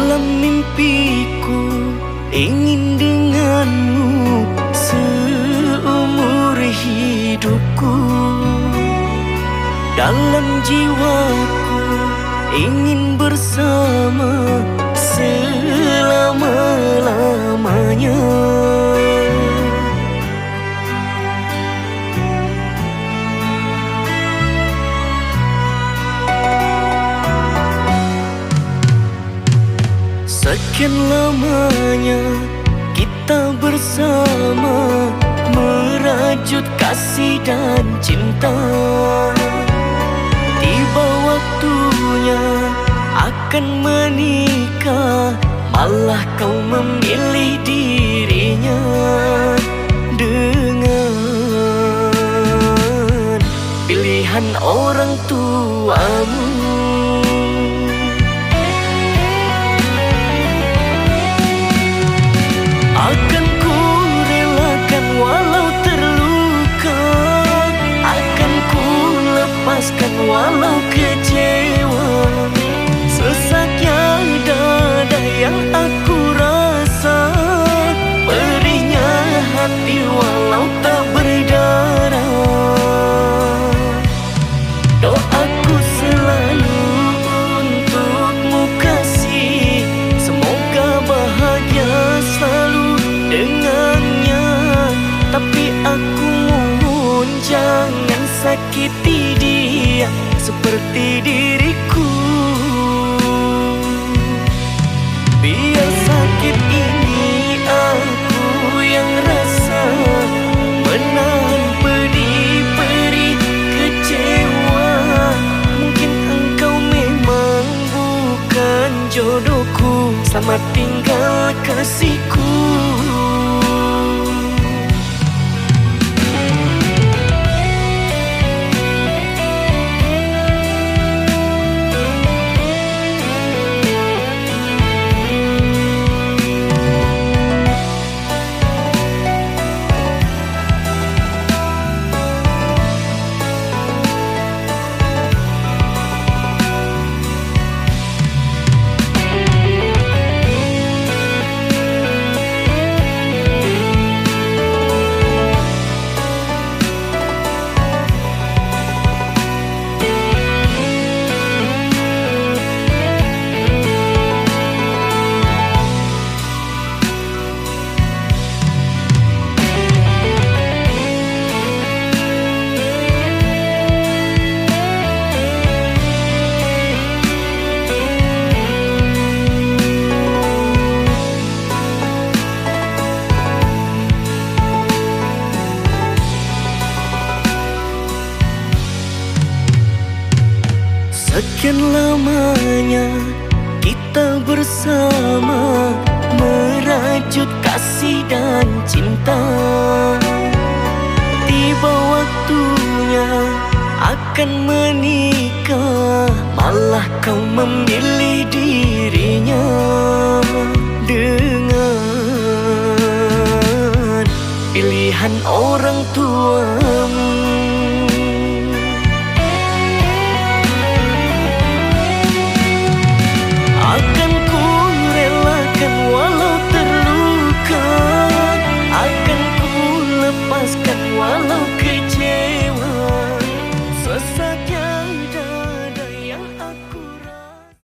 Dalam mimpiku ingin denganmu seumur hidupku. Dalam jiwaku ingin bersama Sekian lamanya kita bersama Merajut kasih dan cinta. Tiba waktunya akan menikah Malah kau memilih dirinya. Dengan pilihan orang tuamu sakiti dia Seperti diriku. Biar sakit ini aku yang rasa Menahan pedih perih kecewa. Mungkin engkau memang bukan jodohku. Selamat tinggal kasihku Sekian lamanya kita bersama Merajut kasih dan cinta. Tiba waktunya akan menikah Malah kau memilih dirinya. Dengan pilihan orang tuamu